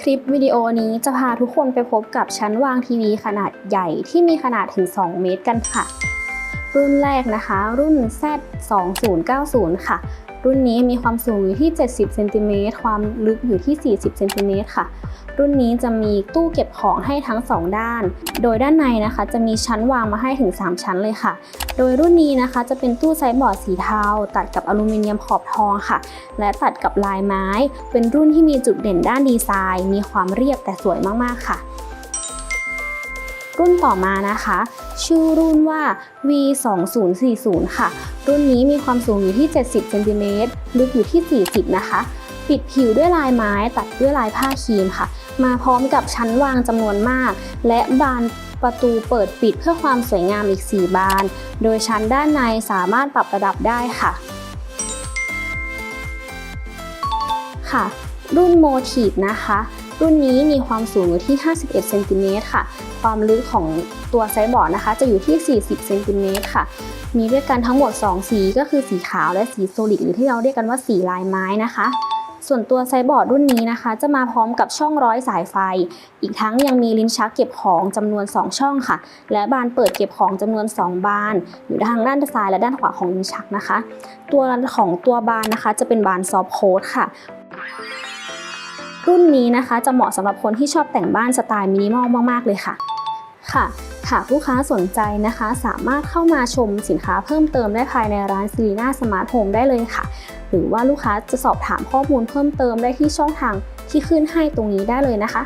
คลิปวิดีโอนี้จะพาทุกคนไปพบกับชั้นวางทีวีขนาดใหญ่ที่มีขนาดถึง 2 เมตรกันค่ะ รุ่นแรกนะคะ รุ่น Z 2 0 9 0 ค่ะ รุ่นนี้มีความสูงอยู่ที่ 70เซนติเมตรความลึกอยู่ที่ 40เซนติเมตรค่ะ รุ่นนี้จะมีตู้เก็บของให้ทั้ง 2 ด้าน โดยด้านในนะคะ จะมีชั้นวางมาให้ถึง 3 ชั้นเลยค่ะ โดยรุ่นนี้นะคะจะเป็นตู้ไซส์บอร์ดสีเทา ตัดกับอลูมิเนียมขอบทองค่ะ และตัดกับลายไม้ เป็นรุ่นที่มีจุดเด่นด้านดีไซน์ มีความเรียบแต่สวยมากๆค่ะ รุ่นต่อมานะคะ ชื่อรุ่นว่า V2040 ค่ะ รุ่นนี้มีความสูงอยู่ที่ 70เซนติเมตรลึกอยู่ที่ 40 นะคะ ปิดผิวด้วยลายไม้ตัดด้วยลายผ้าครีมค่ะ มาพร้อมกับชั้นวางจำนวนมาก และบานประตูเปิดปิดเพื่อความสวยงามอีก 4 บาน โดยชั้นด้านในสามารถปรับระดับได้ค่ะ ค่ะ รุ่นโมทีฟนะคะ รุ่นนี้มีความสูงอยู่ที่ 51 เซนติเมตรค่ะ ความลึกของตัวไซบอร์ดนะคะ จะอยู่ที่ 40 เซนติเมตรค่ะ มีด้วยกันทั้งหมด 2 สีก็คือสีขาวและสีโซลิดหรือที่เราเรียกกันว่าสีลายไม้นะคะ ส่วนตัวไซบอร์ดรุ่นนี้นะคะ จะมาพร้อมกับช่องร้อยสายไฟ อีกทั้งยังมีลิ้นชักเก็บของจำนวน 2 ช่องค่ะ และบานเปิดเก็บของจำนวน 2 บาน อยู่ทางด้านซ้ายและด้านขวาของลิ้นชักนะคะ ตัวของตัวบานนะคะ จะเป็นบานซอฟต์โค้ดค่ะ รุ่นนี้นะคะจะเหมาะสำหรับคนที่ชอบแต่งบ้านสไตล์มินิมอลมาก ๆ เลยค่ะ ค่ะ หากลูกค้าสนใจนะคะ สามารถเข้ามาชมสินค้าเพิ่มเติมได้ภายในร้านซีรีนาสมาร์ทโฮมได้เลยค่ะ หรือว่าลูกค้าจะสอบถามข้อมูลเพิ่มเติมได้ที่ช่องทางที่ขึ้นให้ตรงนี้ได้เลยนะคะ